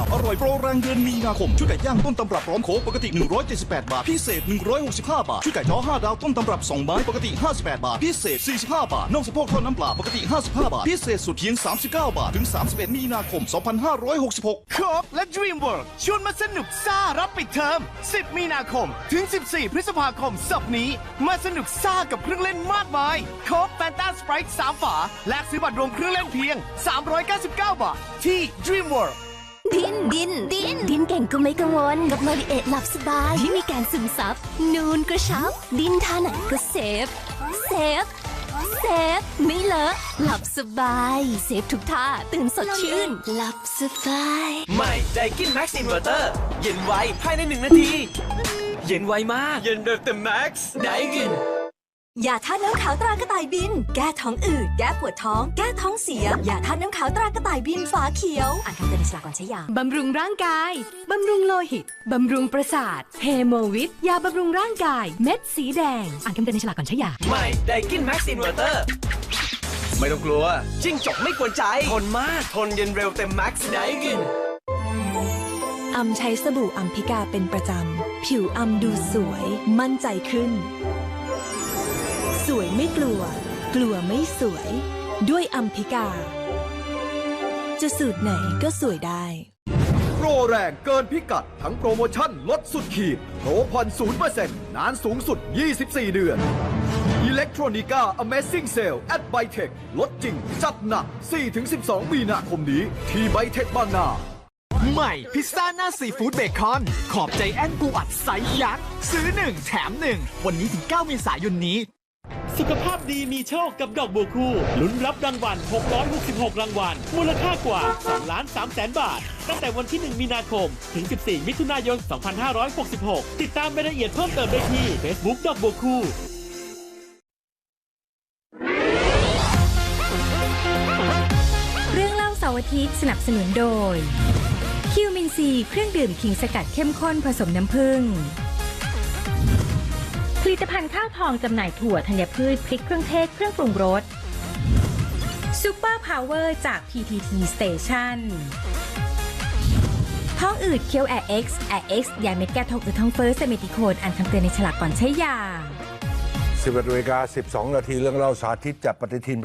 าบอร่อยโปรแรงเดือนมีนาคม ชุดไก่ย่างต้นตำรับพร้อมโคกปกติ 178 บาท พิเศษ 165 บาท ชุดไก่จ้อ5ดาวต้นตำรับ2ไม้ปกติ 58 บาท พิเศษ 45 บาทน่องสะโพกทอดน้ำปลาปกติ 55 บาท พิเศษสุดเพียง 39 บาท ถึง 31 มีนาคม 2566โคกและ Dream World ชวนมาสนุกซ่ารับปิดเทอม 10 มีนาคม ถึง 14 พฤษภาคมสัปนี้ มาสนุกซ่ากับเครื่องเล่นมากมายโคกแฟนตาสไปร์3ฝา และซื้อบัตรรวมเครื่องเล่นเพียง 399 บาท ที่ Dream World ดินดิน ดิน ดินเก่งก็ไม่กังวล กับมาริเอทหลับสบายที่มีการซึมซับ นูนกระชับ ดินท่าไหนก็เซฟ เซฟ เซฟ ไม่เลอะ หลับสบาย เซฟทุกท่า ตื่นสดชื่น หลับสบาย ใหม่ไดกินแม็กซ์อินเวอร์เตอร์ เย็นไวภายในหนึ่งนาที เย็นไวมาก เย็นแบบเต็มแม็กซ์ไดกินอ ย่าทานน้ำขาวตรากระต่ายบิน แก้ท้องอืด แก้ปวดท้อง แก้ท้องเสียอย่าทานน้ำขาวตรากระต่ายบินฝาเขียว อ่านคำเตือนในฉลากก่อนใช้ยา บำรุงร่างกาย บำรุงโลหิต บำรุงประสาทเฮโมวิทยาบำรุงร่างกาย เม็ดสีแดง อ่านคำเตือนในฉลากก่อนใช้ยาใหม่ไดกินแม็กซ์อินเวอร์เตอร์ ไม่ต้องกลัว จิ้งจกไม่กวนใจ ทนมาก ทนเย็นเร็วเต็มแม็กซ์ไดกินอำใช้สบู่อัมพิกาเป็นประจำ ผิวอำดูสวย มั่นใจขึ้น สวยไม่กลัว กลัวไม่สวย ด้วยอัมพิกา จะสูตรไหนก็สวยได้ โปรแรงเกินพิกัด ทั้งโปรโมชั่นลดสุดขีดโปรผ่อน0%นานสูงสุด 24 เดือน Electronica Amazing Sale at Bytech ลดจริง จัดหนัก 4-12 มีนาคมนี้ ที่ Bytech บางนาใหม่พิซซ่าหน้าซีฟู้ดเบคอน ขอบใจแอนปูอัดไซส์ยักษ์ ซื้อ1แถม1วันนี้ถึง 9 เมษายนนี้ สุขภาพดีมีโชคกับดอกบัวคู่ ลุ้นรับรางวัล 666 รางวัล มูลค่ากว่า2ล้าน3แสนบาท ตั้งแต่วันที่ 1 มีนาคม ถึง 14 มิถุนายน 2566 ติดตามรายละเอียดเพิ่มเติมได้ที่ Facebook ดอกบัวคู่เรื่องเล่าเสาร์อาทิตย์สนับสนุนโดย คิวมินซีเครื่องดื่มขิงสกัดเข้มข้นผสมน้ำผึ้ง ลิตภัณฑ์ข้าวทองจำหน่ายถั่วธัญพืชพริกเครื่องเทศเครื่องปรุงรสซูเปอร์พาวเวอร์จาก PTT Station ท้องอืดเคี้ยวแอร์เอ็กซ์แอร์เอ็กซ์ยาเม็ดแก้ท้องอืดท้องเฟ้อเซมิติโคนอ่านคำเตือนในฉลากก่อนใช้ยา 11นาฬิกา12 นาทีเรื่องเล่าสาธิตจากปฏิทิน